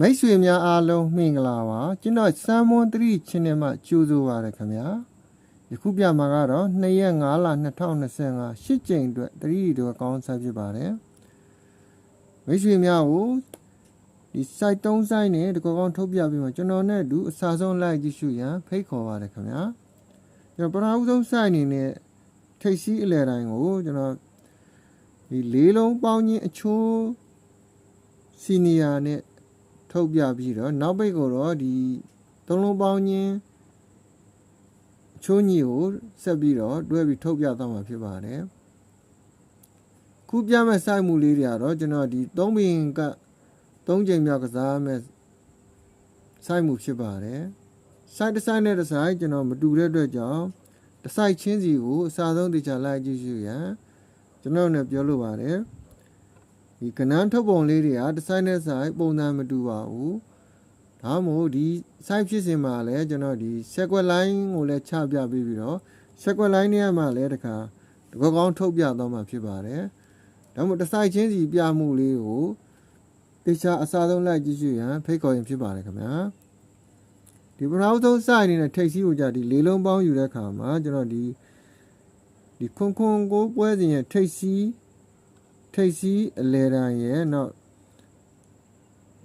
မိတ်ဆွေများအားလုံးမင်္ဂလာပါကျွန်တော်စမ်းမွန်3ချင်းနဲ့မှကြိုးဆိုပါရခင်ဗျာယခုပြမှာကတော့2ရက်5လ2025ရှစ်ကြိမ်အတွက်3တို့အကောင်းစားဖြစ်ပါတယ်မိတ်ဆွေများကိုဒီ site 3 site နဲ့ဒီကောကောင်းထုတ်ပြပြီးမှကျွန်တော်နဲ့အတူအစားဆုံးလိုက်ကြည့်ရှုရန်ဖိတ်ခေါ်ပါရခင်ဗျာကျွန်တော်ပထမဦးဆုံး site အနေနဲ့ထိတ်စီးအလဲတိုင်းကိုကျွန်တော်ဒီလေးလုံးပေါင်းချင်းအချိုးစီနီယာနဲ့ ထုတ်ပြပြီးတော့နောက်ပိတ်ကိုတော့ဒီသုံးလုံးပေါင်းချင်းအချိုးညီကိုဆက်ပြီးတော့တွဲပြီးထုတ်ပြသွားမှာဖြစ်ပါတယ်ခုပြမဲ့စိုက်မှုလေးတွေကတော့ကျွန်တော်ဒီ3ဘင်က3ချိန်မြောက်ကစားမဲ့စိုက်မှုဖြစ်ပါတယ်စိုက်တစ်စိုက်နဲ့တစ်စိုက်ကျွန်တော်မတူတဲ့အတွက်ကြောင့်တစ်စိုက်ချင်းစီကိုအစားဆုံးတရားလိုက်ကြည့်ရှုရန်ကျွန်တော်နဲ့ပြောလိုပါတယ် ဒီကနန်းထုတ်ပုံလေးတွေကတစ်ဆိုင်နဲ့ဆိုင်ပုံစံမတူပါဘူးဒါမှမဟုတ်ဒီ site ဖြစ်စဉ်မှာလည်းကျွန်တော်ဒီ sequence line ကိုလည်းချပြပေးပြီးတော့ sequence line ထဲမှာလည်းတခါတကောကောင်းထုတ်ပြတော့မှာဖြစ်ပါတယ်ဒါမှမဟုတ်တစ်ဆိုင်ချင်းစီပြမှုလေးကိုတေချာအစားဆုံးလိုက်ကြည့်ရှုရန်ဖိတ်ခေါ်ရင်ဖြစ်ပါတယ်ခင်ဗျာဒီပရောဆုံး site အနေနဲ့ထိတ်စီးကိုကြဒီလေးလုံးပေါင်းယူတဲ့အခါမှာကျွန်တော်ဒီဒီခွန်ခွန်ကိုပွဲစဉ်ရဲ့ထိတ်စီး ထိတ်စီးအလဲတန်ရဲ့နောက်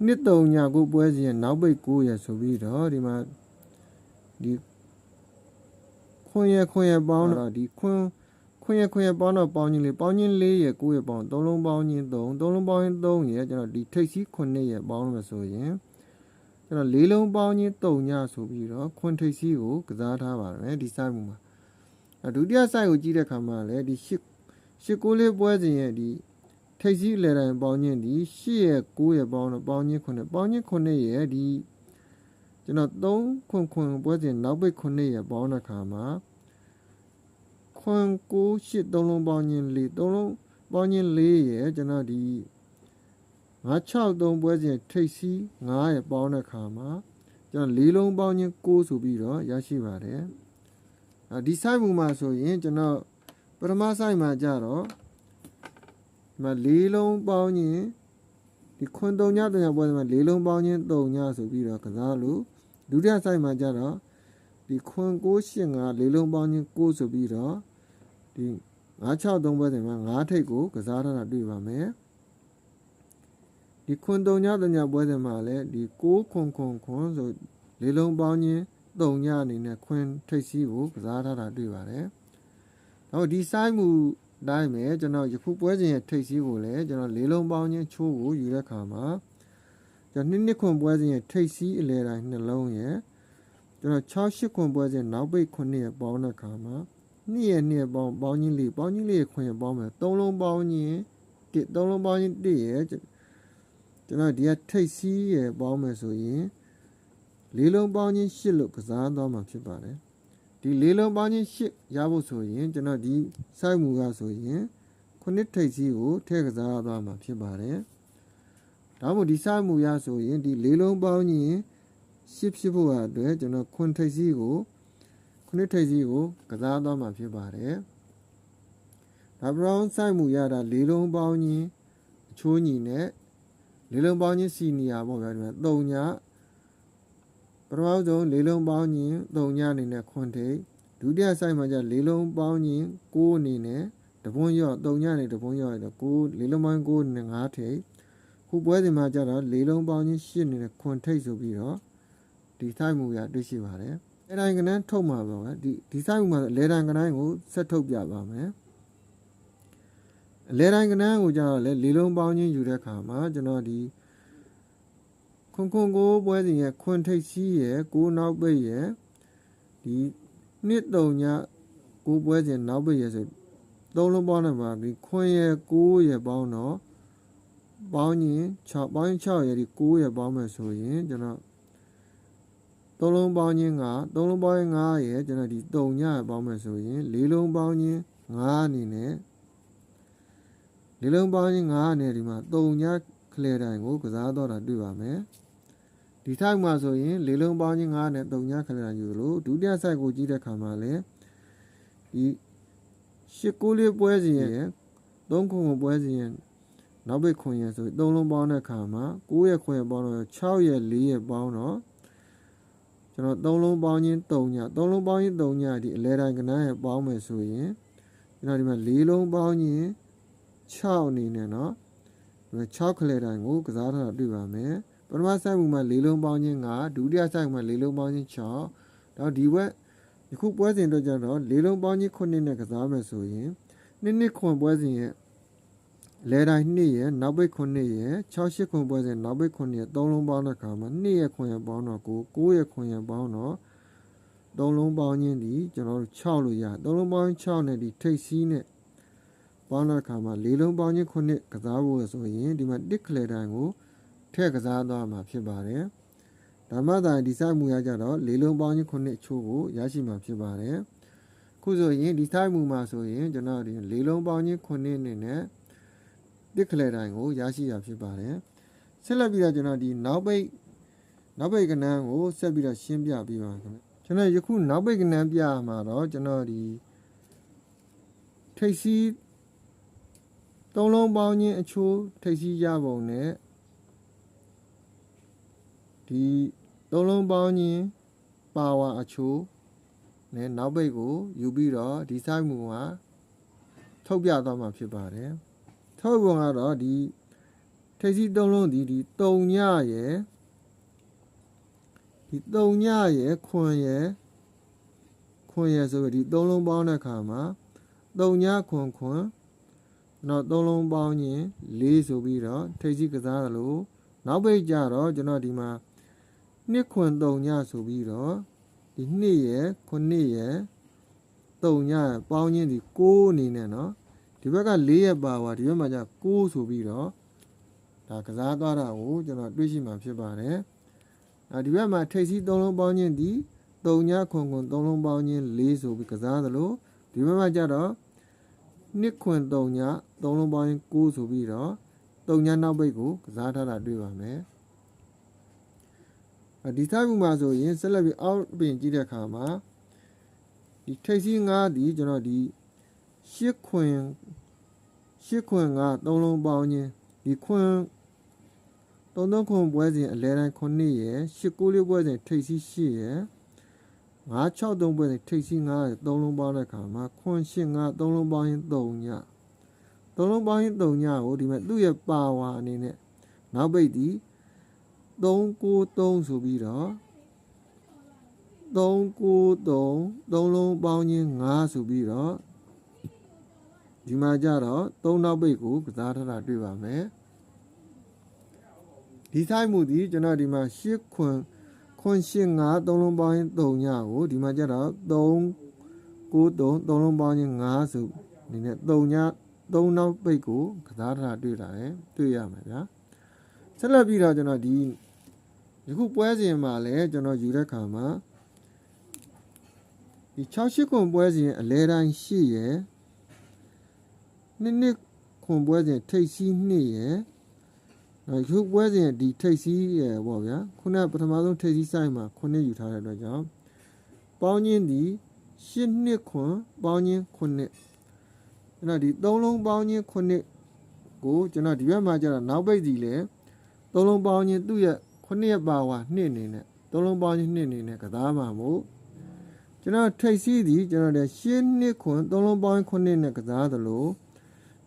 နှစ်တုံညာကိုပွဲစီရဲ့နောက်ပိတ်9ရဲ့ဆိုပြီးတော့ဒီမှာဒီခွန်ရခွန်ရပေါင်းတော့ဒီခွန်ခွန်ရခွန်ရပေါင်းတော့ပေါင်းချင်းလေးပေါင်းချင်း4ရဲ့9ရဲ့ပေါင်း3လုံးပေါင်းချင်း3 3လုံးပေါင်းချင်း3ရဲ့ကျွန်တော်ဒီထိတ်စီး9ရဲ့ပေါင်းလို့ဆိုရင်ကျွန်တော်၄လုံးပေါင်းချင်း3ညဆိုပြီးတော့ခွန်ထိတ်စီးကိုကစားထားပါမယ်ဒီ site မှာအဲဒုတိယ site ကိုကြည့်တဲ့အခါမှာလည်းဒီ8 8ကိုလေးပွဲစဉ်ရဲ့ဒီ ထိပ်စီးလေတိုင်းပေါင်းချင်းဒီ8ရဲ့9ရဲ့ပေါင်းတော့ပေါင်းချင်း9ပေါင်းချင်း9ရဲ့ဒီကျွန်တော်3ခွန်ခွန်ပွဲစဉ်နောက်ပိတ်9ရဲ့ပေါင်းတဲ့ခါမှာခွန်9 8 3လုံးပေါင်းချင်း4 3လုံးပေါင်းချင်း4ရဲ့ကျွန်တော်ဒီ9 6 3ပွဲစဉ်ထိပ်စီး9ရဲ့ပေါင်းတဲ့ခါမှာကျွန်တော်4လုံးပေါင်းချင်း9ဆိုပြီးတော့ရရှိပါတယ်အဲဒီ site မူမှာဆိုရင်ကျွန်တော်ပထမ site မှာကြတော့ ဒီမှာလေးလုံးပေါင်းရင်ဒီခွန်း၃ည၃ညပွဲမှာလေးလုံးပေါင်းခြင်း၃ညဆိုပြီးတော့ကစားလို့ဒုတိယဆိုင်မှာကျတော့ဒီခွန်း9 8 5လေးလုံးပေါင်းခြင်း9ဆိုပြီးတော့ဒီ9 6 3ပွဲစဉ်မှာ9ထိပ်ကိုကစားထားတာတွေ့ပါမယ်ဒီခွန်း၃ည၃ညပွဲစဉ်မှာလည်းဒီ6ခွန်းခွန်းခွန်းဆိုလေးလုံးပေါင်းခြင်း၃ညအနေနဲ့ခွန်းထိပ်စီးကိုကစားထားတာတွေ့ပါတယ်တော့ဒီဆိုင်မှု တိုင်းပဲကျွန်တော်ယခုပွဲစဉ်ရဲ့ထိပ်စီးကိုလည်းကျွန်တော်လေးလုံးပေါင်းချင်းချိုးကိုယူတဲ့ခါမှာကျွန်တော်နှစ်နှစ်ခွန်ပွဲစဉ်ရဲ့ထိပ်စီးအလဲတိုင်းနှလုံးရဲ့ကျွန်တော်6 8ခွန်ပွဲစဉ်နောက်ပိတ်9ရဲ့ပေါင်းတဲ့ခါမှာနှစ်ရဲ့နှစ်ပေါင်းပေါင်းချင်းလေးပေါင်းချင်းလေးခွန်ရဲ့ပေါင်းမယ်သုံးလုံးပေါင်းချင်းတစ်သုံးလုံးပေါင်းချင်းတစ်ရဲ့ကျွန်တော်ဒီကထိပ်စီးရဲ့ပေါင်းမယ်ဆိုရင်လေးလုံးပေါင်းချင်း8လို့ကစားသွားမှာဖြစ်ပါတယ် ဒီလေးလုံးပေါင်းချင်းရှစ်ရဖို့ဆိုရင်ကျွန်တော်ဒီစိုက်မှုကဆိုရင်ခုနှစ်ထိပ်စီးကိုထည့်ကစားသွားမှာဖြစ်ပါတယ်။ဒါမှမဟုတ်ဒီစိုက်မှုရဆိုရင်ဒီလေးလုံးပေါင်းချင်းရှစ်ဖြစ်ဖို့အတွက်ကျွန်တော်ခွန်ထိပ်စီးကိုခုနှစ်ထိပ်စီးကိုကစားသွားမှာဖြစ်ပါတယ်။ဒါဘရောင်းစိုက်မှုရတာလေးလုံးပေါင်းချင်းအချိုးညီနဲ့လေးလုံးပေါင်းချင်းစီနီယာပေါ့ဗျာဒီမှာ၃ည ပထမဆုံးလေးလုံးပေါင်းခြင်း၃ညအနေနဲ့ခွန်ထိပ်ဒုတိယဆိုင်မှာကျလေးလုံးပေါင်းခြင်း၉အနေနဲ့တပွန်းရော့၃ညအနေတပွန်းရော့ရတော့9လေးလုံးပေါင်း9အနေနဲ့5ထိပ်ခုပွဲစဉ်မှာကျတော့လေးလုံးပေါင်းခြင်း8အနေနဲ့ခွန်ထိပ်ဆိုပြီးတော့ဒီဆိုင်မှုရတွေ့ရှိပါတယ်အဲတိုင်းကနန်းထုတ်မှာပါပဲဒီဒီဆိုင်မှုမှာလေတိုင်းကနန်းကိုဆက်ထုတ်ပြပါမယ်အလဲတိုင်းကနန်းကိုကျတော့လေလေးလုံးပေါင်းခြင်းယူတဲ့ခါမှာကျွန်တော်ဒီ ခွန်ခွန်ကိုပွဲစဉ်ရဲ့ခွန်ထိပ်စီးရဲ့ကိုနောက်ပိတ်ရဲ့ဒီနှစ်တုံညကိုပွဲစဉ်နောက်ပိတ်ရဲ့ဆိုသုံးလုံးပေါင်းတယ်မှာဒီခွန်ရဲ့6ရဲ့ပေါင်းတော့ပေါင်းရင်6ပေါင်းရင်6ရဲ့ဒီ6ရဲ့ပေါင်းမယ်ဆိုရင်ကျွန်တော်သုံးလုံးပေါင်းခြင်းကသုံးလုံးပေါင်းရင်9ရဲ့ကျွန်တော်ဒီတုံညရဲ့ပေါင်းမယ်ဆိုရင်လေးလုံးပေါင်းခြင်း9အနေနဲ့လေးလုံးပေါင်းခြင်း9အနေဒီမှာတုံညခလဲတိုင်းကိုကစားတော့တာတွေ့ပါမယ် ဒီ type မှာဆိုရင်လေးလုံးပေါင်းချင်း9နဲ့3ညခဏယူလို့ဒုတိယ site ကိုကြည့်တဲ့ခါမှာလည်းဒီရှစ်ကိုလေးပွဲစဉ်ရဲ့3ခုကိုပွဲစဉ်ရဲ့ နောက်ပိတ်ခွန်ရဆိုသုံးလုံးပေါင်းတဲ့အခါမှာ9ရက်ခွန်ရပေါင်းတော့6ရက်4ရက်ပေါင်းတော့ကျွန်တော်သုံးလုံးပေါင်းချင်း3ညသုံးလုံးပေါင်းချင်း3ညဒီအလဲတိုင်းကနန်းရပေါင်းမယ်ဆိုရင်ကျွန်တော်ဒီမှာ4လုံးပေါင်းချင်း6အနေနဲ့เนาะဒီမှာ6ခလဲတိုင်းကိုကစားထားတာတွေ့ပါမယ် ပထမဆိုင်မှုမှာ4လုံးပေါင်းချင်း9ဒုတိယဆိုင်မှုမှာ4လုံးပေါင်းချင်း6တော့ဒီဘက်ဒီခုပွဲစဉ်အတွက်ကျတော့4လုံးပေါင်းချင်း9နဲ့ကစားမယ်ဆိုရင်နှစ်နှစ်ခွန်ပွဲစဉ်ရဲ့လဲတိုင်း2ရဲ့နောက်ပိတ်9ရဲ့6 8ခွန်ပွဲစဉ်နောက်ပိတ်9ရဲ့3လုံးပေါင်းတဲ့အခါမှာ2ရဲ့ခွန်ရဲ့ပေါင်းတော့9 9ရဲ့ခွန်ရဲ့ပေါင်းတော့3လုံးပေါင်းချင်းဒီကျွန်တော်တို့6လို့ရ3လုံးပေါင်း6နဲ့ဒီထိတ်စီးနဲ့ပေါင်းတဲ့အခါမှာ4လုံးပေါင်းချင်း9ကစားဖို့ဆိုရင်ဒီမှာတစ်ခလဲတိုင်းကို ထည့်ကစားသွားမှာဖြစ်ပါတယ်ဓမ္မတာဒီဆိုင်မူရကြတော့၄လုံးပေါင်းချင်း9ချိုးကိုရရှိမှာဖြစ်ပါတယ်ခုဆိုရင်ဒီဆိုင်မူမှာဆိုရင်ကျွန်တော်ဒီ၄လုံးပေါင်းချင်း9နဲ့နဲ့တစ်ခလဲတိုင်းကိုရရှိရဖြစ်ပါတယ်ဆက်လက်ပြီးတော့ကျွန်တော်ဒီနောက်ပိတ်နောက်ပိတ်ကဏ္ဍကိုဆက်ပြီးတော့ရှင်းပြပေးပါခင်ဗျကျွန်တော်ယခုနောက်ပိတ်ကဏ္ဍပြမှာတော့ကျွန်တော်ဒီထိတ်စီးသုံးလုံးပေါင်းချင်းအချိုးထိတ်စီးရပုံနဲ့ ဒီသုံးလုံးပေါင်းချင်းပါဝါအချိုးနဲ့နောက်ပိတ်ကိုယူပြီးတော့ဒီဆိုင်မူမှာထုတ်ပြသွားမှာဖြစ်ပါတယ်ထုတ်ပုံကတော့ဒီထိတ်စီးသုံးလုံးဒီဒီတုံညရဲ့ဒီတုံညရဲ့ခွန်ရဲ့ခွန်ရဲ့ဆိုပြီးဒီသုံးလုံးပေါင်းတဲ့အခါမှာတုံညခွန်ခွန်တော့သုံးလုံးပေါင်းရင်၄ဆိုပြီးတော့ထိတ်စီကစားတယ်လို့နောက်ပိတ်ကြတော့ကျွန်တော်ဒီမှာ နှစ်ခွန်တုံညဆိုပြီးတော့ဒီနှစ်ရဲ့ခုနှစ်ရဲ့တုံညရဲ့ပေါင်းချင်းဒီ6အနေနဲ့เนาะဒီဘက်က4ရဲ့ပါဝါဒီဘက်မှာကျ6ဆိုပြီးတော့ဒါကစားသွားတာကိုကျွန်တော်တွေ့ရှိမှာဖြစ်ပါတယ်အဲဒီဘက်မှာထိတ်စီ3လုံးပေါင်းချင်းဒီတုံညခွန်ခွန်3လုံးပေါင်းချင်း4ဆိုပြီးကစားသလိုဒီဘက်မှာကျတော့နှစ်ခွန်တုံည3လုံးပေါင်းချင်း6ဆိုပြီးတော့တုံညနောက်ပိတ်ကိုကစားထားတာတွေ့ပါမယ် ဒီတိုင်းမှာဆိုရင်ဆက်လက်ပြီးအောက်ပင်ကြည့်တဲ့အခါမှာဒီထိတ်စီ9ဒီကျွန်တော်ဒီရှစ်ခွင်ရှစ်ခွင်က3လုံးပေါင်းခြင်းဒီခွင်သုံးသုံးခွန်ပွဲစဉ်အလဲတိုင်း9ရယ်ရှစ်ကိုလေးပွဲစဉ်ထိတ်စီ8ရယ်9 6 3ပွဲစဉ်ထိတ်စီ9ရယ်3လုံးပေါင်းတဲ့အခါမှာခွန်8 9 3လုံးပေါင်းရင်3ည3လုံးပေါင်းရင်3ညကိုဒီမဲ့သူ့ရဲ့ပါဝါအနေနဲ့နောက်ပိတ်ဒီ 393ဆိုပြီးတော့393 3လုံးပေါင်းခြင်း5ဆိုပြီးတော့ဒီမှာကြတော့3နောက်ပိတ်ကိုကစားထားတာတွေ့ပါမယ်ဒီဆိုင်မှုဒီကျွန်တော်ဒီမှာ8ခွန်ခွန်8 5 3လုံးပေါင်းခြင်း3ညကိုဒီမှာကြတော့3 93 3လုံးပေါင်းခြင်း5ဆိုဒီနဲ့3ည3နောက်ပိတ်ကိုကစားထားတာတွေ့လာတယ်တွေ့ရမှာဗျာဆက်လက်ပြီးတော့ကျွန်တော်ဒီ ယခုပွဲစဉ်မှာလည်းကျွန်တော်ယူတဲ့ခါမှာဒီ68ခွန်ပွဲစဉ်အလဲတိုင်းရှိရယ်နှစ်နှစ်ခွန်ပွဲစဉ်ထိတ်စီးနှစ်ရယ်နောက်ယခုပွဲစဉ်ဒီထိတ်စီးရယ်ပေါ့ဗျာခုနကပထမဆုံးထိတ်စီးဆိုင်မှာခုနှစ်ယူထားတဲ့အတွက်ကြောင့်ပေါင်းချင်းဒီရှစ်နှစ်ခွန်ပေါင်းချင်းခုနှစ်အဲ့တော့ဒီသုံးလုံးပေါင်းချင်းခုနှစ်ကိုကျွန်တော်ဒီဘက်မှာကျတော့နောက်ပိတ်စီလဲသုံးလုံးပေါင်းချင်းသူ့ရဲ့ ခုနှစ်ရက်ပါဝါနှစ်အနေနဲ့သုံးလုံးပေါင်းချင်းနှစ်အနေနဲ့ကစားမှာမို့ကျွန်တော်ထိတ်စီးသည်ကျွန်တော်လည်းရှင်းနှစ်ခွန်သုံးလုံးပေါင်းခုနှစ်နဲ့ကစားသလို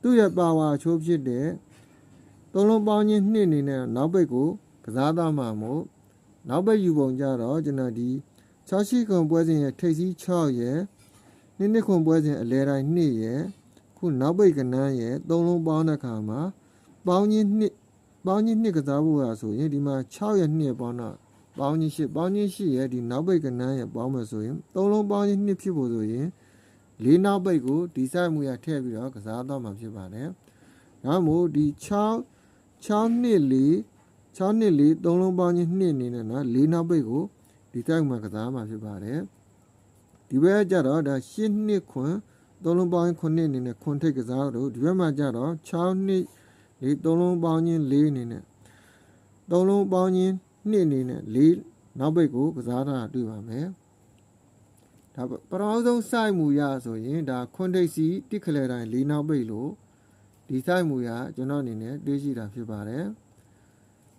သူ့ရဲ့ပါဝါအချိုးဖြစ်တဲ့သုံးလုံးပေါင်းချင်းနှစ်အနေနဲ့နောက်ပိတ်ကိုကစားသားမှာမို့နောက်ပိတ်ယူပုံကြတော့ကျွန်တော်ဒီ6ရှိခွန်ပွဲစဉ်ရဲ့ထိတ်စီး6ရဲ့နှစ်နှစ်ခွန်ပွဲစဉ်အလဲတိုင်း2ရဲ့ခုနောက်ပိတ်ကနန်းရဲ့သုံးလုံးပေါင်းတဲ့ခါမှာပေါင်းချင်းနှစ် ပေါင်းချင်းနှစ်ကစားဖို့ရဆိုရင်ဒီမှာ6ရဲ့2ပေါင်းတော့ပေါင်းချင်း8ပေါင်းချင်း8ရဲ့ဒီနောက်ပိတ်ကနန်းရဲ့ပေါင်းမယ်ဆိုရင်သုံးလုံးပေါင်းချင်း2ဖြစ်ဖို့ဆိုရင်လေးနောက်ပိတ်ကိုဒီဆိုင်မူရထည့်ပြီးတော့ကစားတော့မှာဖြစ်ပါတယ်။ဒါမှမဟုတ်ဒီ6 6နှစ်4 6နှစ်4သုံးလုံးပေါင်းချင်း2အနေနဲ့နော်လေးနောက်ပိတ်ကိုဒီဆိုင်မှာကစားမှာဖြစ်ပါတယ်။ဒီဘက်ကျတော့ဒါ8နှစ်ခွန်းသုံးလုံးပေါင်း9နှစ်အနေနဲ့ခွန်ထိတ်ကစားတော့ဒီဘက်မှာကျတော့6နှစ် ၄သုံးလုံးပေါင်းချင်း၄အနေနဲ့သုံးလုံးပေါင်းချင်း2အနေနဲ့၄နောက်ပိတ်ကိုကစားတာတွေ့ပါမယ်ဒါပထမဆုံးစိုက်မှုရဆိုရင်ဒါခွန်ထိတ်စီတစ်ခလဲတိုင်း၄နောက်ပိတ်လို့ဒီစိုက်မှုရကျွန်တော်အနေနဲ့တွေးရှိတာဖြစ်ပါတယ်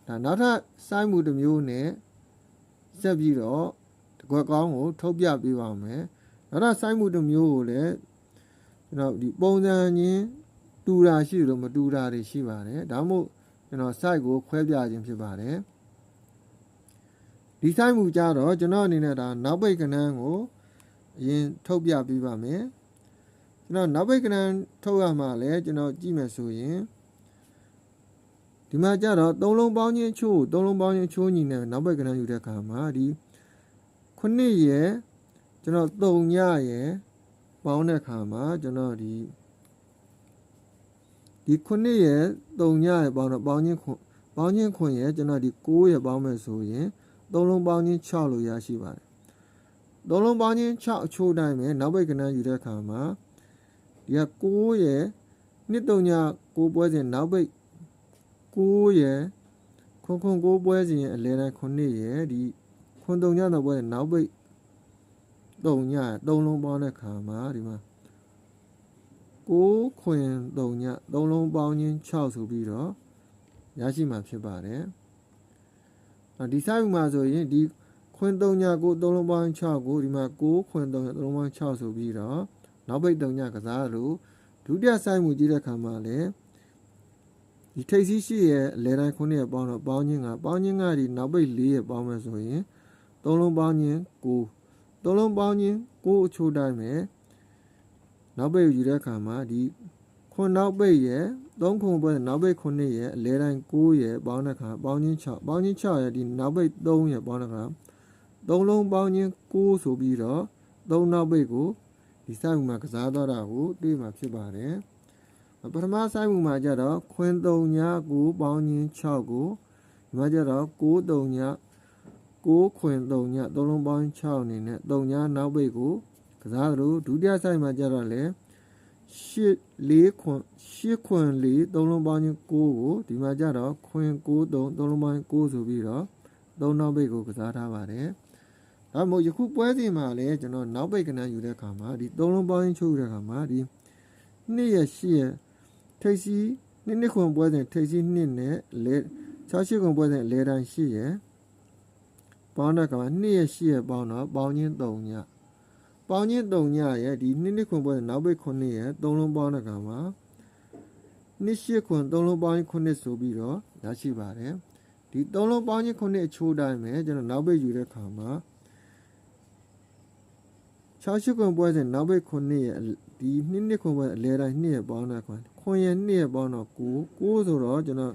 ဒါနောက်ထပ်စိုက်မှုတစ်မျိုးနဲ့ဆက်ပြီးတော့တကွက်ကောင်းကို ထုတ်ပြပေးပါမယ်နောက်ထပ်စိုက်မှုတစ်မျိုးကိုလည်းကျွန်တော်ဒီပုံစံချင်း တူတာရှိလို့မတူတာတွေရှိပါတယ်ဒါမှမဟုတ်ကျွန်တော် site ကိုခွဲပြခြင်းဖြစ်ပါတယ်ဒီ site မူကြတော့ကျွန်တော်အနေနဲ့ဒါနောက်ပိတ်ကဏ္ဍကိုအရင်ထုတ်ပြပေးပါမယ်ကျွန်တော်နောက်ပိတ်ကဏ္ဍထုတ်ရမှာလဲကျွန်တော်ကြည့်မယ်ဆိုရင်ဒီမှာကြတော့သုံးလုံးပေါင်းချင်းချိုးသုံးလုံးပေါင်းချင်းချိုးညီနဲ့နောက်ပိတ်ကဏ္ဍယူတဲ့အခါမှာဒီခုနှစ်ရဲ့ကျွန်တော်၃ညရဲ့ပေါင်းတဲ့အခါမှာကျွန်တော်ဒီ ဒီခုနှစ်ရဲ့၃ညရဲ့ပေါင်းတော့ပေါင်းချင်းခွန်ပေါင်းချင်းခွန်ရဲ့ကျွန်တော်ဒီ9ရဲ့ပေါင်းမယ်ဆိုရင်သုံးလုံးပေါင်းချင်း6လို့ရရှိပါတယ်သုံးလုံးပေါင်းချင်း6အချိုးတိုင်းပဲနောက်ပိတ်ကဏ္ဍယူတဲ့အခါမှာဒီက9ရဲ့နှစ်၃ည9ပွဲစဉ်နောက်ပိတ်9ရဲ့ခွန်ခွန်9ပွဲစဉ်ရဲ့အလဲတိုင်း9ရဲ့ဒီခွန်၃ညတော့ပွဲနောက်ပိတ်၃ည၃လုံးပေါင်းတဲ့အခါမှာဒီမှာ 9ခွင်3ည3လုံးပေါင်းချင်း6ဆိုပြီးတော့ရရှိမှာဖြစ်ပါတယ်။ဒီစာယူမှာဆိုရင်ဒီခွင်3ညကို3လုံးပေါင်း6ကိုဒီမှာ9ခွင်3ည3လုံးပေါင်း6ဆိုပြီးတော့နောက်ပိတ်3ညကစားလို့ဒုတိယဆိုင်မှုကြည့်တဲ့အခါမှာလည်းဒီထိပ်စီးရှိရဲ့အလဲတိုင်းခုနှစ်ရဲ့ပေါင်းတော့ပေါင်းချင်းကပေါင်းချင်းကဒီနောက်ပိတ်4ရဲ့ပေါင်းမယ်ဆိုရင်3လုံးပေါင်းချင်း9 3လုံးပေါင်းချင်း9အချိုးတိုင်းမယ် နောက်ပိတ်ယူတဲ့အခါမှာဒီခွန်နောက်ပိတ်ရဲ့3ခွန်ပွဲနောက်ပိတ်9ရဲ့အလဲတိုင်း9ရဲ့ပေါင်းတဲ့အခါပေါင်းချင်း6ပေါင်းချင်း6ရဲ့ဒီနောက်ပိတ်3ရဲ့ပေါင်းတဲ့အခါ3လုံးပေါင်းချင်း9ဆိုပြီးတော့3နောက်ပိတ်ကိုဒီစိုက်မှုမှာကစားတော့တာကိုတွေ့မှာဖြစ်ပါတယ်ပထမစိုက်မှုမှာကျတော့ခွင်3ည9ပေါင်းချင်း6ကိုဒီမှာကျတော့9 3ည6ခွင်3ည3လုံးပေါင်း6အနေနဲ့3ညနောက်ပိတ်ကို ကစားသလိုဒုတိယဆိုင်မှာကျတော့လေ8 4ခွင်8ခွင်4 3လုံးပေါင်းချင်း9ကိုဒီမှာကျတော့ခွင်9 3 3လုံးပေါင်း9ဆိုပြီးတော့3နောက်ပိတ်ကိုကစားထားပါတယ်ဒါမှမဟုတ်ယခုပွဲစဉ်မှာလည်းကျွန်တော်နောက်ပိတ်ကဏ္ဍယူတဲ့အခါမှာဒီ3လုံးပေါင်းချင်းချုပ်တဲ့အခါမှာဒီ2ရဲ့8ရဲ့ထိပ်စီးနှစ်နှစ်ခွန်ပွဲစဉ်ထိပ်စီး2နဲ့လဲ68ခွန်ပွဲစဉ်လဲတိုင်း8ရဲ့ပေါင်းတဲ့အခါမှာ2ရဲ့8ရဲ့ပေါင်းတော့ပေါင်းချင်း3ည ပေါင်းချင်း3ညရဲ့ဒီနှစ်နှစ်ခွန်ပွဲစဉ်နောက်ပိတ်9ရဲ့3လုံးပေါင်းတဲ့အခါမှာနှစ်8ခွန်3လုံးပေါင်းချင်း9ဆိုပြီးတော့ရရှိပါတယ်ဒီ3လုံးပေါင်းချင်း9အချိုးတိုင်းပဲကျွန်တော်နောက်ပိတ်ယူတဲ့အခါမှာ68ခွန်ပွဲစဉ်နောက်ပိတ်9ရဲ့ဒီနှစ်နှစ်ခွန်ပွဲအလဲတိုင်း2ရဲ့ပေါင်းတဲ့ခွန်ခွန်ရဲ့2ရဲ့ပေါင်းတော့9 9ဆိုတော့ကျွန်တော်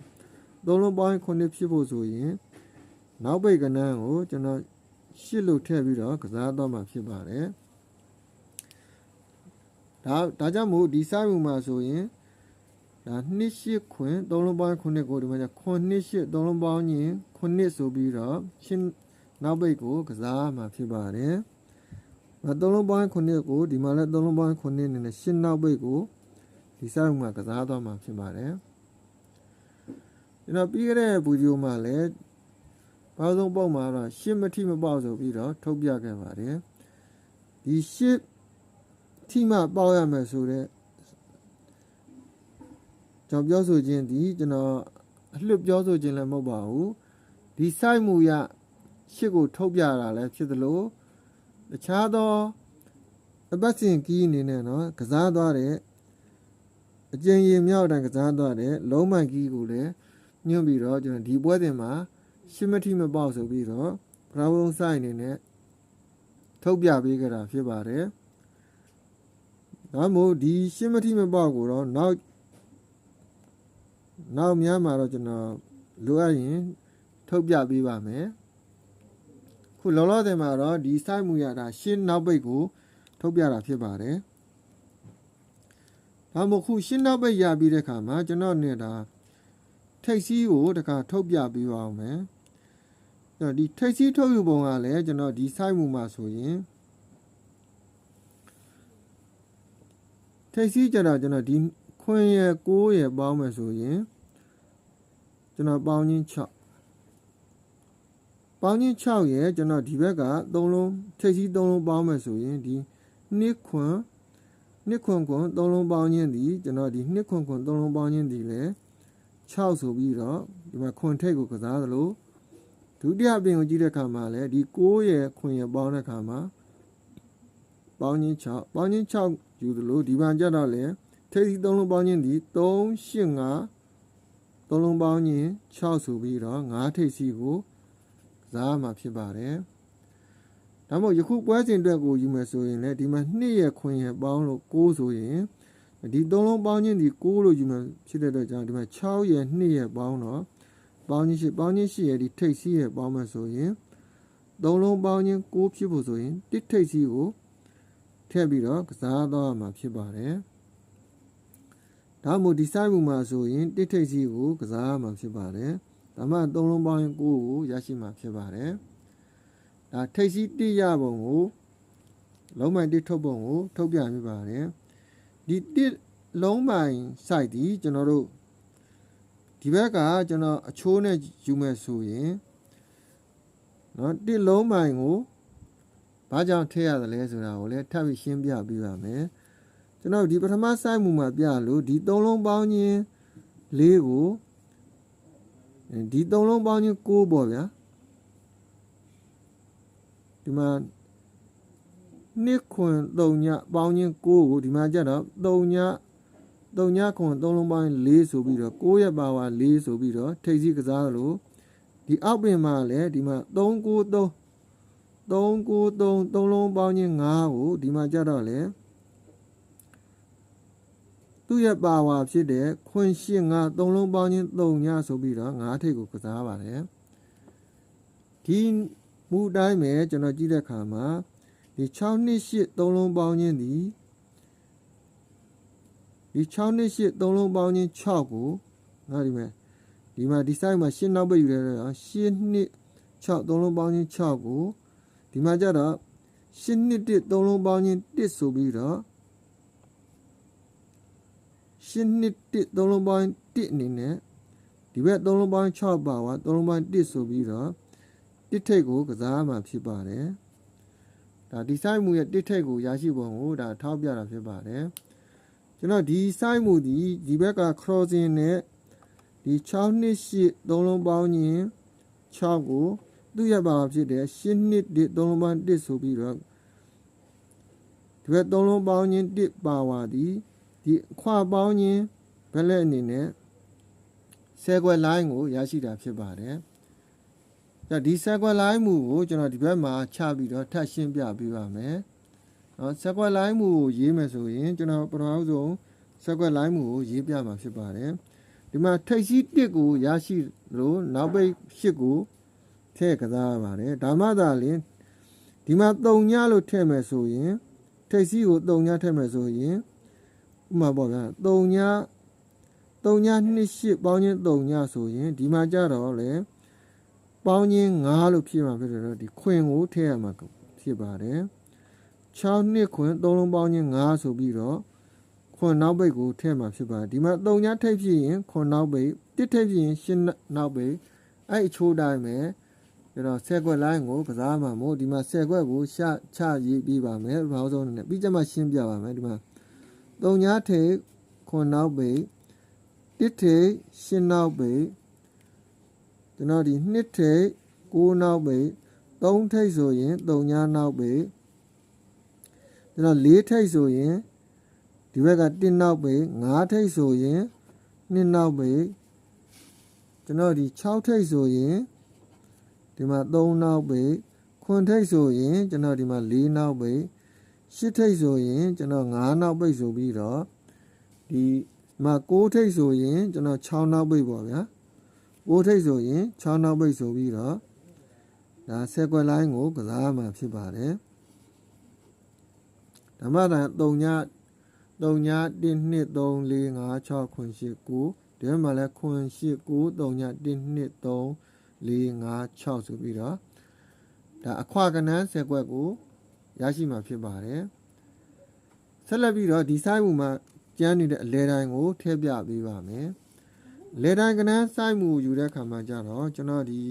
သုံးလုံးပေါင်း9ဖြစ်ဖို့ဆိုရင်နောက်ပိတ်ကဏ္ဍကိုကျွန်တော်ရှစ်လို့ထည့်ပြီးတော့ကစားတော့မှာဖြစ်ပါတယ် ဒါဒါကြောင့်မို့ဒီစာမှုမှာဆိုရင်ဒါနှစ်ရှစ်ခွင်သုံးလုံးပေါင်း9ကိုဒီမှာခွန်နှစ်ရှစ်သုံးလုံးပေါင်းရင်9ဆိုပြီးတော့ရှင်းနောက်ပိတ်ကိုကစားမှာဖြစ်ပါတယ်။ဒါသုံးလုံးပေါင်း9ကိုဒီမှာလည်းသုံးလုံးပေါင်း9နေနဲ့ရှင်းနောက်ပိတ်ကိုဒီစာမှုမှာကစားတော့မှာဖြစ်ပါတယ်။ကျွန်တော်ပြီးခဲ့တဲ့ဗီဒီယိုမှာလည်းဘာဆုံးပုံမှာတော့ရှင်းမထိမပေါက်ဆိုပြီးတော့ထုတ်ပြခဲ့ပါတယ်။ဒီရှင်း ထိမှပေါက်ရမယ်ဆိုတော့ကျွန်တော်ပြောဆိုခြင်းဒီကျွန်တော်အလွတ်ပြောဆိုခြင်းလည်းမဟုတ်ပါဘူးဒီစိုက်မှုရရှစ်ကိုထုတ်ပြတာလည်းဖြစ်သလိုတခြားသောအပတ်စဉ်ကီးအနေနဲ့နော်ကစားသွားတဲ့အကျဉ်းရင်မြောက်တန်ကစားသွားတဲ့လုံးမိုင်ကီးကိုလည်းညွှန်ပြီးတော့ကျွန်တော်ဒီပွဲတင်မှာရှစ်မထိမပေါက်ဆိုပြီးတော့ဘရာဝုံဆိုင်အနေနဲ့ထုတ်ပြပေးကြတာဖြစ်ပါတယ်။ ဒါမို့ဒီရှင်းမတိမပေါက်ကိုတော့နောက်နောက်များမှာတော့ကျွန်တော်လိုအပ်ရင်ထုတ်ပြပေးပါမယ်။ခုလောလောဆယ်မှာတော့ဒီ site မူရတာရှင်းနောက်ပိတ်ကို ထုတ်ပြတာဖြစ်ပါတယ်။ဒါမို့ခုရှင်းနောက်ပိတ်ရပြီးတဲ့အခါမှာကျွန်တော်နေတာထိတ်စီးကိုတခါထုတ်ပြပေးပါအောင်မယ်။အဲ့ဒီထိတ်စီးထုတ်ယူပုံကလည်းကျွန်တော်ဒီ site မူမှာဆိုရင် ထိတ်စီးကြတာကျွန်တော်ဒီခွင်ရယ်6ရယ်ပေါင်းမယ်ဆိုရင်ကျွန်တော်ပေါင်းချင်း6ပေါင်းချင်း6ရယ်ကျွန်တော်ဒီဘက်က3လုံးထိတ်စီး3လုံးပေါင်းမယ်ဆိုရင်ဒီ2ခွင်နှစ်ခွန်ခွန်သုံးလုံးပေါင်းခြင်းသည်ကျွန်တော်ဒီနှစ်ခွန်ခွန်သုံးလုံးပေါင်းခြင်းသည်လည်း6ဆိုပြီးတော့ဒီမှာခွန်ထိတ်ကိုကစားသလိုဒုတိယပင်ကိုကြည့်တဲ့အခါမှာလည်းဒီ6ရဲ့ခွန်ရဲ့ပေါင်းတဲ့အခါမှာပေါင်းခြင်း6ပေါင်းခြင်း6 ယူသလိုဒီမှာကြတော့လည်းထိတ်စီသုံးလုံးပေါင်းခြင်းသည်3 8 5သုံးလုံးပေါင်းခြင်း6ဆိုပြီးတော့9ထိတ်စီကိုကစားမှာဖြစ်ပါတယ်ဒါမှမဟုတ်ယခုပွဲစဉ်အတွက်ကိုယူမယ်ဆိုရင်လည်းဒီမှာ2ရဲ့ခွင်ရဲ့ပေါင်းလို့6ဆိုရင်ဒီသုံးလုံးပေါင်းခြင်းဒီ6လို့ယူမယ်ဖြစ်တဲ့အတွက်ကြောင့်ဒီမှာ6ရဲ့2ရဲ့ပေါင်းတော့ပေါင်းခြင်းရှိပေါင်းခြင်းရှိရဲ့ဒီထိတ်စီရဲ့ပေါင်းမယ်ဆိုရင်သုံးလုံးပေါင်းခြင်း6ဖြစ်ဖို့ဆိုရင်တစ်ထိတ်စီကို ထည့်ပြီးတော့ကစားတော့မှာဖြစ်ပါတယ်ဒါမှမဟုတ်ဒီစိုက်မှုမှာဆိုရင်တစ်ထိတ်စီကိုကစားမှာဖြစ်ပါတယ်ဒါမှသုံးလုံးပေါင်းရင်9ကိုရရှိမှာဖြစ်ပါတယ်ဒါထိတ်စီတိရပုံကိုလုံးမိုင်တိထုတ်ပုံကိုထုတ်ပြပြပါတယ်ဒီတိလုံးမိုင် site ဒီကျွန်တော်တို့ဒီဘက်ကကျွန်တော်အချိုးနဲ့ယူမယ်ဆိုရင်เนาะတိလုံးမိုင်ကို ဘာကြောင့်ထည့်ရတယ်လဲဆိုတာကိုလည်းထပ်ပြီးရှင်းပြပေးပါမယ်ကျွန်တော်ဒီပထမ site မူမှာပြလို့ဒီသုံးလုံးပေါင်းခြင်းလေးကိုဒီသုံးလုံးပေါင်းခြင်း6ပေါ့ဗျာဒီမှာနှစ်ခွန်3ညပေါင်းခြင်း6ကိုဒီမှာကြတော့3ည3ညခွန်3လုံးပေါင်း4ဆိုပြီးတော့6ရဲ့ပါဝါ4ဆိုပြီးတော့ထိပ်စီးကစားလို့ဒီအောက်ပင်မှာလည်းဒီမှာ393 393 3လုံးပေါင်းခြင်း5ကိုဒီမှာကြတော့လေသူ့ရဲ့ပါဝါဖြစ်တဲ့ခွန်ရှင်း5 3လုံးပေါင်းခြင်း3ညဆိုပြီးတော့5ထိပ်ကိုကစားပါတယ်ဒီမူတိုင်းပဲကျွန်တော်ကြည့်တဲ့အခါမှာဒီ6နှစ်8 3လုံးပေါင်းခြင်းဒီဒီ6နှစ်8 3လုံးပေါင်းခြင်း6ကိုငါဒီမဲ့ဒီမှာဒီ site မှာရှင်းနောက်ပဲယူရတော့8နှစ်6 3လုံးပေါင်းခြင်း6ကို ဒီမှာကြတော့8နှစ်1 3လုံးပေါင်းခြင်း1ဆိုပြီးတော့8နှစ်1 3လုံးပေါင်း1အနေနဲ့ဒီဘက်3လုံးပေါင်း6ပါဝါ3လုံးပေါင်း1ဆိုပြီးတော့တစ်ထိတ်ကိုကစားမှဖြစ်ပါတယ်ဒါဒီ site မူရဲ့တစ်ထိတ်ကိုရရှိပုံကိုဒါထောက်ပြတာဖြစ်ပါတယ်ကျွန်တော်ဒီ site မူဒီဒီဘက်က crossing နဲ့ဒီ6နှစ်8 3လုံးပေါင်းခြင်း6ကို သူ့ရပါဖြစ်တဲ့8နှစ်1 3လုံးပေါင်း1ဆိုပြီးတော့ဒီဘက်3လုံးပေါင်းခြင်း1ပါဝါဒီဒီအခွာပေါင်းခြင်းဘက်လက်အနေနဲ့ဆဲခွက် line ကိုရရှိတာဖြစ်ပါတယ်။ဒါဒီဆဲခွက် line မူကိုကျွန်တော်ဒီဘက်မှာချပြီးတော့ထပ်ရှင်းပြပေးပါမယ်။နော်ဆဲခွက် line မူကိုရေးမယ်ဆိုရင်ကျွန်တော်ပထမဆုံးဆဲခွက် line မူကိုရေးပြမှာဖြစ်ပါတယ်။ဒီမှာထိပ်စီး1ကိုရရှိလို့နောက်ပိတ်8ကို ထည့်ကစားရပါတယ်။ဒါမှသာလျှင်ဒီမှာ3ညလို့ထည့်မယ်ဆိုရင်ထိပ်စီးကို3ညထည့်မယ်ဆိုရင်ဥပမာပေါ့ဗျာ3ည3ည28ပေါင်းချင်း3ညဆိုရင်ဒီမှာကြတော့လေပေါင်းချင်း9လို့ဖြစ်မှာဖြစ်တယ်တော့ဒီခွင်ကိုထည့်ရမှာဖြစ်ပါတယ်6နှစ်ခွင်3လုံးပေါင်းချင်း9ဆိုပြီးတော့ခွန်နောက်ပိတ်ကိုထည့်မှာဖြစ်ပါတယ်ဒီမှာ3ညထိပ်ဖြစ်ရင်ခွန်နောက်ပိတ်တစ်ထိပ်ဖြစ်ရင်ရှင်းနောက်ပိတ်အဲ့အချိုးတိုင်းပဲ ဒါတော့ဆယ်ခွက်လိုင်းကိုကစားမှာမို့ဒီမှာဆယ်ခွက်ကိုရှချရေးပြီးပါမယ်ဘာလို့ဆိုနေပြီးကြမှာရှင်းပြပါမယ်ဒီမှာ3ညထိပ်ခွန်နောက်ပိတ်တစ်ထိပ်ရှင်းနောက်ပိတ်ကျွန်တော်ဒီနှစ်ထိပ်9နောက်ပိတ်3ထိပ်ဆိုရင်3ညနောက်ပိတ်ကျွန်တော်4ထိပ်ဆိုရင်ဒီဘက်က1နောက်ပိတ်5ထိပ်ဆိုရင်2နောက်ပိတ်ကျွန်တော်ဒီ6ထိပ်ဆိုရင် ဒီမှာ3နောက်ပိတ်ခွန်ထိပ်ဆိုရင်ကျွန်တော်ဒီမှာ4နောက်ပိတ်ရှစ်ထိပ်ဆိုရင်ကျွန်တော်9နောက်ပိတ်ဆိုပြီးတော့ဒီမှာ6ထိပ်ဆိုရင်ကျွန်တော်6နောက်ပိတ်ပေါ့ဗျာ6ထိပ်ဆိုရင်6နောက်ပိတ်ဆိုပြီးတော့ဒါဆက်ကွက်လိုင်းကိုကစားမှဖြစ်ပါတယ်ဓမ္မတန်3ည3ည1 2 3 4 5 6 9 8 9ဒီမှာလဲ9 8 9 3ည1 2 3 4 5 6ဆိုပြီးတော့ဒါအခွာကနန်းဆက်ကွက်ကိုရရှိမှာဖြစ်ပါတယ်ဆက်လက်ပြီးတော့ဒီ site မူမှာကျန်းနေတဲ့အလဲတိုင်းကိုထည့်ပြပေးပါမယ်လဲတိုင်းကနန်း site မူယူတဲ့ခါမှာကြတော့ကျွန်တော်ဒီ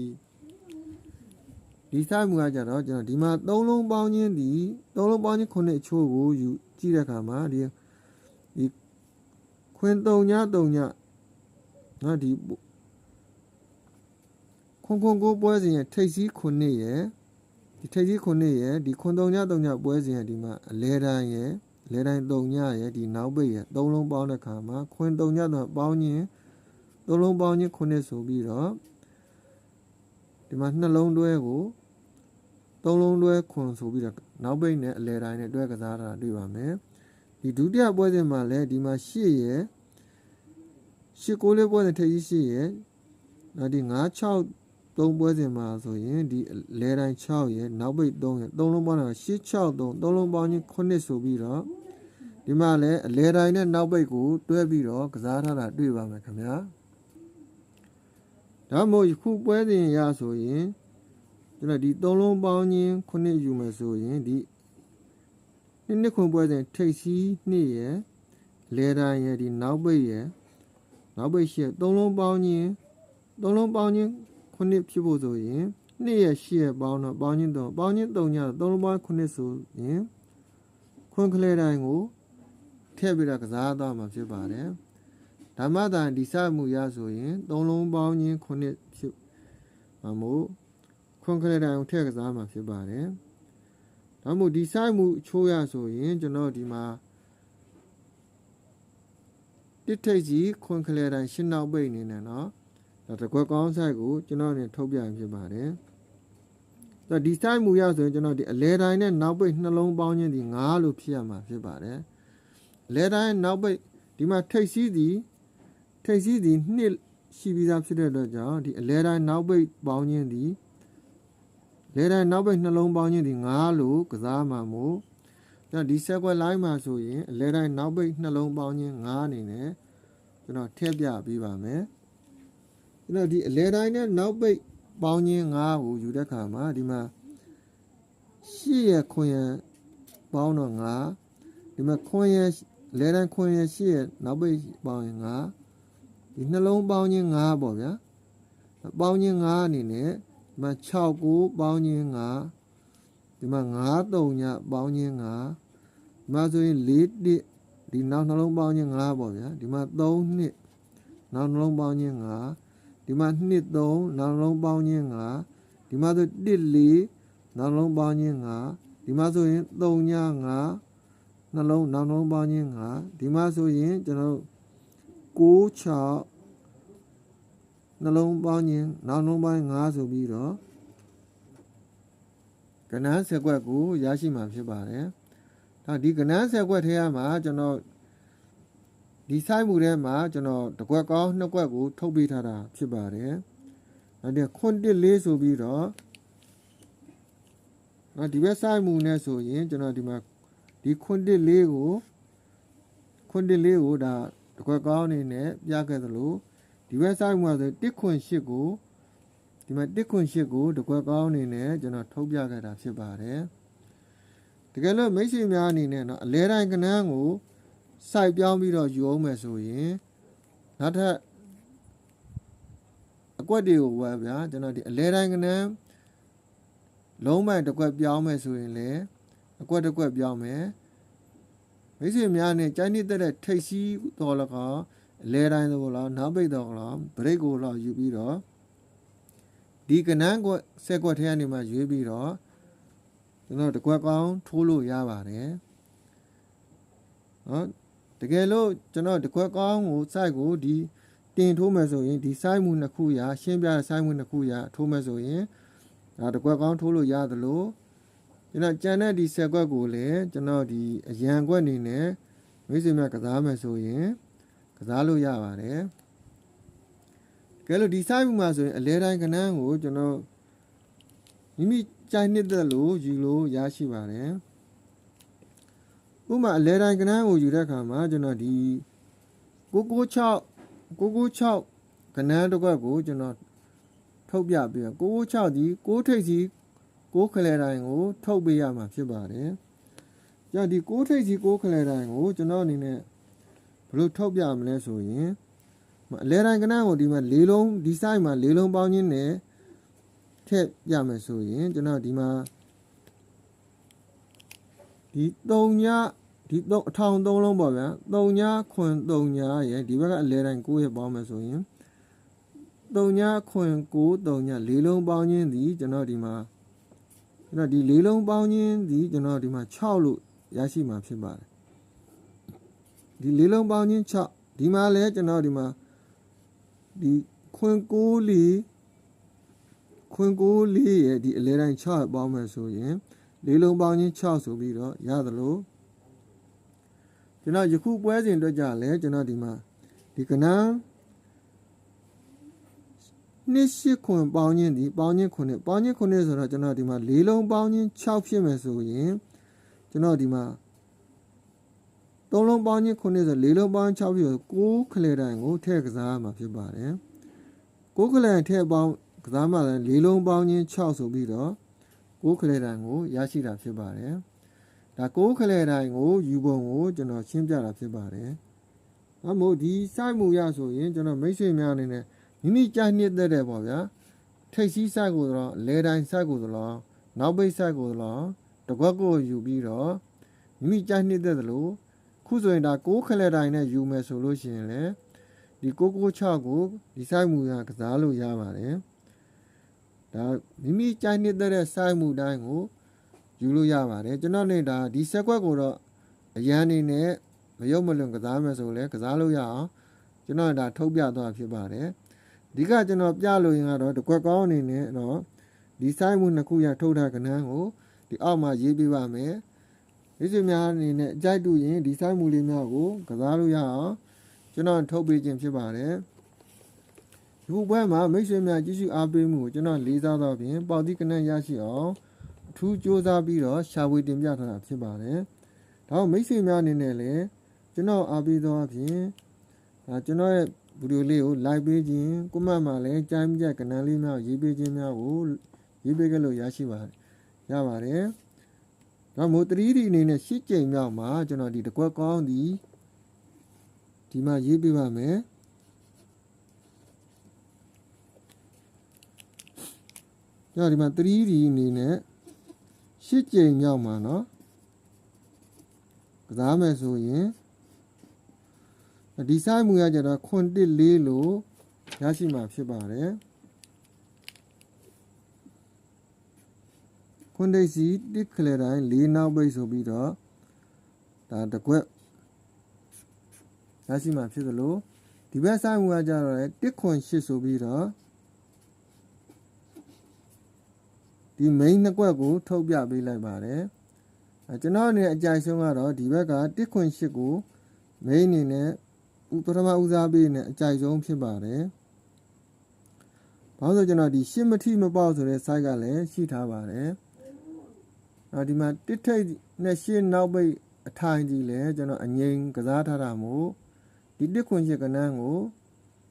ဒီ site မူကကြတော့ကျွန်တော်ဒီမှာ3လုံးပေါင်းချင်းဒီ3လုံးပေါင်းချင်းခုနှစ်အချိုးကိုယူကြည့်တဲ့ခါမှာဒီဒီခွင်3ည3ညနော်ဒီ ခွန်ခွန်ကိုပွဲစဉ်ရဲ့ထိပ်စည်းခုနှစ်ရဲ့ဒီထိပ်စည်းခုနှစ်ရဲ့ဒီခွန်3ည3ညပွဲစဉ်ရဲ့ဒီမှာအလဲတိုင်းရဲ့အလဲတိုင်း3ညရဲ့ဒီနောက်ပိတ်ရဲ့သုံးလုံးပေါင်းတဲ့ခါမှာခွင်3ည3ပေါင်းခြင်းသုံးလုံးပေါင်းခြင်းခုနှစ်ဆိုပြီးတော့ဒီမှာနှလုံးတွဲကိုသုံးလုံးတွဲခွန်ဆိုပြီးတော့နောက်ပိတ်နဲ့အလဲတိုင်းနဲ့တွဲကစားတာတွေ့ပါမယ်ဒီဒုတိယပွဲစဉ်မှာလည်းဒီမှာ8ရဲ့8 9လေးပွဲစဉ်ထိပ်စည်း8ရဲ့နောက်ဒီ9 6 3ပွဲစဉ်မှာဆိုရင်ဒီလဲတိုင်း6ရဲ့နောက်ပိတ်3ရဲ့သုံးလုံးပေါင်းတာ8 6 3သုံးလုံးပေါင်းချင်း9ဆိုပြီးတော့ဒီမှာလည်းအလဲတိုင်းနဲ့နောက်ပိတ်ကိုတွဲပြီးတော့ကစားထားတာတွေ့ပါမယ်ခင်ဗျာဒါမို့ခုပွဲစဉ်ရဆိုရင်ကျွန်တော်ဒီသုံးလုံးပေါင်းချင်း9ယူမယ်ဆိုရင်ဒီနှစ်နှစ်ခွန်ပွဲစဉ်ထိပ်စီးနှစ်ရဲ့လဲတိုင်းရဲ့ဒီနောက်ပိတ်ရဲ့နောက်ပိတ်ရှက်သုံးလုံးပေါင်းချင်းသုံးလုံးပေါင်းချင်း ခုနှစ်ဖြစ်ဖို့ဆိုရင်နှစ်ရဲ့ရှစ်ရဲ့ပေါင်းတော့ပေါင်းချင်းတော့ပေါင်းချင်း3ညတော့သုံးလုံးပေါင်းခုနှစ်ဆိုရင်ခွန်ကလေးတိုင်းကိုထည့်ပြီးတော့ကစားသွားမှာဖြစ်ပါတယ်ဓမ္မတာဒီစမှုရဆိုရင်သုံးလုံးပေါင်းချင်းခုနှစ်ဖြစ်မှာမို့ခွန်ကလေးတိုင်းကိုထည့်ကစားမှာဖြစ်ပါတယ်ဒါမို့ဒီဆိုင်မှုအချိုးရဆိုရင်ကျွန်တော်ဒီမှာတစ်ထိပ်ကြီးခွန်ကလေးတိုင်းရှင်းနောက်ပိတ်နေတယ်နော် ဒါတကွက်ကောင်းဆိုင်ကိုကျွန်တော်နေထုတ်ပြရင်ဖြစ်ပါတယ်ဒါဒီဆိုင်မူရဆိုရင်ကျွန်တော်ဒီအလဲတိုင်းနဲ့နောက်ပိတ်နှလုံးပေါင်းခြင်းဒီ9လို့ဖြစ်ရမှာဖြစ်ပါတယ်အလဲတိုင်းနောက်ပိတ်ဒီမှာထိပ်စီးသည်ထိပ်စီးသည်နှစ်ရှိပြီးသားဖြစ်တဲ့အတွက်ကြောင့်ဒီအလဲတိုင်းနောက်ပိတ်ပေါင်းခြင်းဒီလဲတိုင်းနောက်ပိတ်နှလုံးပေါင်းခြင်းဒီ9လို့ကစားမှာမို့ဒါဒီဆက်ကွက်လိုင်းမှာဆိုရင်အလဲတိုင်းနောက်ပိတ်နှလုံးပေါင်းခြင်း9အနေနဲ့ကျွန်တော်ထည့်ပြပေးပါမယ် ကျွန်တော်ဒီအလဲတိုင်းနဲ့နောက်ပိတ်ပေါင်းခြင်း9ကိုယူတဲ့ခါမှာဒီမှာရှစ်ရခွင်ရပေါင်းတော့9ဒီမှာခွင်ရလဲတိုင်းခွင်ရရှစ်ရနောက်ပိတ်ပေါင်းရင်9ဒီနှလုံးပေါင်းခြင်း9ပေါ့ဗျာပေါင်းခြင်း9အနေနဲ့ဒီမှာ6ကိုပေါင်းခြင်း9ဒီမှာ9 3ညပေါင်းခြင်း9ဒီမှာဆိုရင်4တစ်ဒီနောက်နှလုံးပေါင်းခြင်း9ပေါ့ဗျာဒီမှာ3နှစ်နောက်နှလုံးပေါင်းခြင်း9 ဒီမှာနှစ်3နောက်လုံးပေါင်းခြင်း9ဒီမှာဆို1 4နောက်လုံးပေါင်းခြင်း9ဒီမှာဆိုရင်3ည9နှလုံးနောက်လုံးပေါင်းခြင်း9ဒီမှာဆိုရင်ကျွန်တော်6 6နှလုံးပေါင်းခြင်းနောက်လုံးပေါင်း9ဆိုပြီးတော့ကဏ္ဍဆက်ကွက်ကိုရရှိမှာဖြစ်ပါတယ်ဒါဒီကဏ္ဍဆက်ကွက်ထဲမှာကျွန်တော် ဒီဆိုင်မှုထဲမှာကျွန်တော်တကွက်ကောင်းနှစ်ကွက်ကို ထုတ်ပေးထားတာဖြစ်ပါတယ်။အဲဒီခွန်တစ်လေးဆိုပြီးတော့နော်ဒီဘက်ဆိုင်မှုနဲ့ဆိုရင်ကျွန်တော်ဒီမှာဒီခွန်တစ်လေးကိုခွန်တစ်လေးကိုဒါတကွက်ကောင်းအနေနဲ့ပြခဲ့သလိုဒီဘက်ဆိုင်မှုကဆိုတစ်ခွန်ရှစ်ကိုဒီမှာတစ်ခွန်ရှစ်ကိုတကွက်ကောင်းအနေနဲ့ကျွန်တော်ထုတ်ပြခဲ့တာဖြစ်ပါတယ်။တကယ်လို့မိတ်ဆွေများအနေနဲ့နော်အလဲတိုင်းကနန်းကို စိုက်ပြောင်းပြီးတော့ယူအောင်မယ်ဆိုရင်နောက်ထပ်အကွက်တွေကိုဝယ်ဗျာကျွန်တော်ဒီအလဲတိုင်းကနန်းလုံးမိုင်တစ်ကွက်ပြောင်းမယ်ဆိုရင်လည်းအကွက်တစ်ကွက်ပြောင်းမယ်မိတ်ဆွေများနဲ့ကြိုင်းနေတဲ့ထိတ်စီးတော်လကောင်အလဲတိုင်းတော့လားနောက်ပိတ်တော့လားဘရိတ်ကိုတော့ယူပြီးတော့ဒီကနန်းကွက်ဆက်ကွက်ထဲကနေမှရွေးပြီးတော့ကျွန်တော်တကွက်ကောင်းထိုးလို့ရပါတယ်နော် တကယ်လို့ကျွန်တော်တကွက်ကောင်းကို site ကိုဒီတင်ထိုးမယ်ဆိုရင်ဒီ site မှုနှစ်ခုရာရှင်းပြတဲ့ site မှုနှစ်ခုရာထိုးမယ်ဆိုရင်ဒါတကွက်ကောင်းထိုးလို့ရသလိုကျွန်တော်ကြံတဲ့ဒီဆက်ကွက်ကိုလည်းကျွန်တော်ဒီအရန်ကွက်အနေနဲ့မိတ်ဆွေများကစားမယ်ဆိုရင်ကစားလို့ရပါတယ်ကဲလို့ဒီ site မှုမှာဆိုရင်အလဲတိုင်းကနန်းကိုကျွန်တော်မိမိကြိုက်နှစ်သက်လို့ယူလို့ရရှိပါတယ် ဥပမာအလဲတိုင်းကနန်းကိုယူတဲ့အခါမှာကျွန်တော်ဒီ996 996ကနန်းတစ်ခွက်ကိုကျွန်တော်ထုတ်ပြပြီးတော့996ဒီ6ထိပ်စီ6ခလဲတိုင်းကိုထုတ်ပေးရမှာဖြစ်ပါတယ်။ကြာဒီ6ထိပ်စီ6ခလဲတိုင်းကိုကျွန်တော်အနေနဲ့ဘယ်လိုထုတ်ပြမလဲဆိုရင်အလဲတိုင်းကနန်းကိုဒီမှာ၄လုံးဒီ site မှာ၄လုံးပေါင်းခြင်းနဲ့ထည့်ပြမယ်ဆိုရင်ကျွန်တော်ဒီမှာဒီ3ည ဒီဒီတော့အထောင်သုံးလုံးပေါ့ဗျာ3ညခွင်3ညရဲ့ဒီဘက်ကအလဲတိုင်း9ရဲ့ပေါင်းမယ်ဆိုရင်3ညခွင်9 3ညလေးလုံးပေါင်းခြင်းသည်ကျွန်တော်ဒီမှာကျွန်တော်ဒီလေးလုံးပေါင်းခြင်းသည်ကျွန်တော်ဒီမှာ6လို့ရရှိမှာဖြစ်ပါတယ်ဒီလေးလုံးပေါင်းခြင်း6ဒီမှာလဲကျွန်တော်ဒီမှာဒီခွင်9လီခွင်9လီရဲ့ဒီအလဲတိုင်း6ရဲ့ပေါင်းမယ်ဆိုရင်လေးလုံးပေါင်းခြင်း6ဆိုပြီးတော့ရသလို ကျွန်တော်ယခုပွဲစဉ်အတွက်ကြလဲကျွန်တော်ဒီမှာဒီကနန်းနှစ်ရှိခွန်ပေါင်းခြင်းဒီပေါင်းခြင်းခွန်နဲ့ပေါင်းခြင်းခွန်နဲ့ဆိုတော့ကျွန်တော်ဒီမှာ၄လုံးပေါင်းခြင်း6ဖြစ်မယ်ဆိုရင်ကျွန်တော်ဒီမှာ၃လုံးပေါင်းခြင်းခွန်နဲ့ဆို၄လုံးပေါင်း6ဖြစ်ဆို9ခလဲတိုင်းကိုထည့်ကစားရမှာဖြစ်ပါတယ်9ခလဲထည့်ပေါင်းကစားမှလည်း၄လုံးပေါင်းခြင်း6ဆိုပြီးတော့9ခလဲတိုင်းကိုရရှိတာဖြစ်ပါတယ် ဒါကိုးခလဲတိုင်းကိုယူပုံကိုကျွန်တော်ရှင်းပြတာဖြစ်ပါတယ်။အမို့ဒီစိုက်မှုရဆိုရင်ကျွန်တော်မိတ်ဆွေများအနေနဲ့မိမိကြိုက်နှစ်သက်တဲ့ပေါ့ဗျာ။ထိတ်စီးစိုက်ကိုတော့လဲတိုင်းစိုက်ကိုတော့နောက်ပိတ်စိုက်ကိုတော့တကွက်ကိုယူပြီးတော့မိမိကြိုက်နှစ်သက်သလိုခုဆိုရင်ဒါကိုးခလဲတိုင်းနဲ့ယူမယ်ဆိုလို့ရှိရင်လေဒီ996ကိုဒီစိုက်မှုရကစားလို့ရပါတယ်။ဒါမိမိကြိုက်နှစ်သက်တဲ့စိုက်မှုတိုင်းကို ယူလို့ရပါတယ်ကျွန်တော်နေတာဒီဆက်ကွက်ကိုတော့အရန်နေနဲ့မရုပ်မလွန်ကစားမယ်ဆိုလဲကစားလို့ရအောင်ကျွန်တော်ဒါထုတ်ပြသွားဖြစ်ပါတယ်အဓိကကျွန်တော်ပြလို့ရင်ကတော့တကွက်ကောင်းအနေနဲ့တော့ဒီဆိုင်မှုနှစ်ခုရထုတ်ထားကဏ္ဍကိုဒီအောက်မှာရေးပြပါမယ်ဒီစများအနေနဲ့အကြိုက်တူရင်ဒီဆိုင်မှုလေးများကိုကစားလို့ရအောင်ကျွန်တော်ထုတ်ပေးခြင်းဖြစ်ပါတယ်ဒီဘက်မှာမိတ်ဆွေများကြည့်ရှုအားပေးမှုကိုကျွန်တော်လေးစားတော့ဖြင့်ပေါတိကနန်းရရှိအောင် အထူးစ조사ပြီးတော့ရှာဖွေတင်ပြထားတာဖြစ်ပါတယ်။ဒါတော့မိတ်ဆွေများအနေနဲ့လည်းကျွန်တော်အားပေးသောအဖြစ်ဒါကျွန်တော်ရဲ့ဗီဒီယိုလေးကို like ပေးခြင်းကွန်မန့်မှာလည်းကြိုင်းပြကဏ္ဍလေးများရေးပေးခြင်းများကိုရေးပေးကြလို့ရရှိပါတယ်။ရပါတယ်။ဒါမို့ 3D အနေနဲ့ရှစ်ကြိမ်မြောက်မှာကျွန်တော်ဒီတကွက်ကောင်းဒီဒီမှာရေးပေးပါမယ်။ညဒီမှာ 3D အနေနဲ့ ရှစ်ကြိမ်မြောက်မှာเนาะကစားမယ်ဆိုရင်ဒီဆိုင်မူရကြတော့ခွန်တစ်လေးလို့ရရှိမှာဖြစ်ပါတယ်ခွန်ဒိတ်စီတစ်ခလဲတိုင်းလေးနောက်ပိတ်ဆိုပြီးတော့ဒါတကွက်ရရှိမှာဖြစ်သလိုဒီဘက်ဆိုင်မူရကြတော့လေတစ်ခွန်ရှစ်ဆိုပြီးတော့ ဒီ main နှစ်ကွက်ကို ထုတ်ပြပေးလိုက်ပါတယ်အဲကျွန်တော်အနေနဲ့အကြိုက်ဆုံးကတော့ဒီဘက်က1ခွင်8ကို main အနေနဲ့ဥပထမဦးစားပေးနေအကြိုက်ဆုံးဖြစ်ပါတယ်ဘာလို့ဆိုကျွန်တော်ဒီရှစ်မထိမပေါက်ဆိုတဲ့ site ကလည်းရှိထားပါတယ်နောက်ဒီမှာတစ်ထိတ်နဲ့ရှစ်နောက်ပိတ်အထိုင်ကြီးလည်းကျွန်တော်အငိမ့်ကစားထားတာမို့ဒီ1ခွင်8ကနန်းကို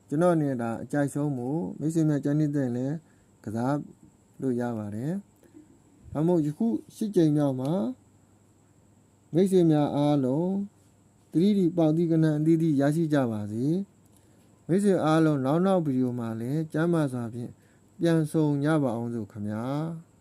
ကျွန်တော်အနေနဲ့ဒါအကြိုက်ဆုံးမို့မိတ်ဆွေများကျန်နေတဲ့လည်းကစား လို့ရပါတယ်။ဒါမို့ယခုရှစ်ကြိမ်မြောက်မှာမိတ်ဆွေများအားလုံးသတိဒီပေါတိကနံအသီးသီးရရှိကြပါစေ။မိတ်ဆွေအားလုံးနောက်နောက်ဗီဒီယိုမှာလည်းကျမ်းမာစွာဖြင့်ပြန်ဆောင်ကြပါအောင်စို့ခင်ဗျာ။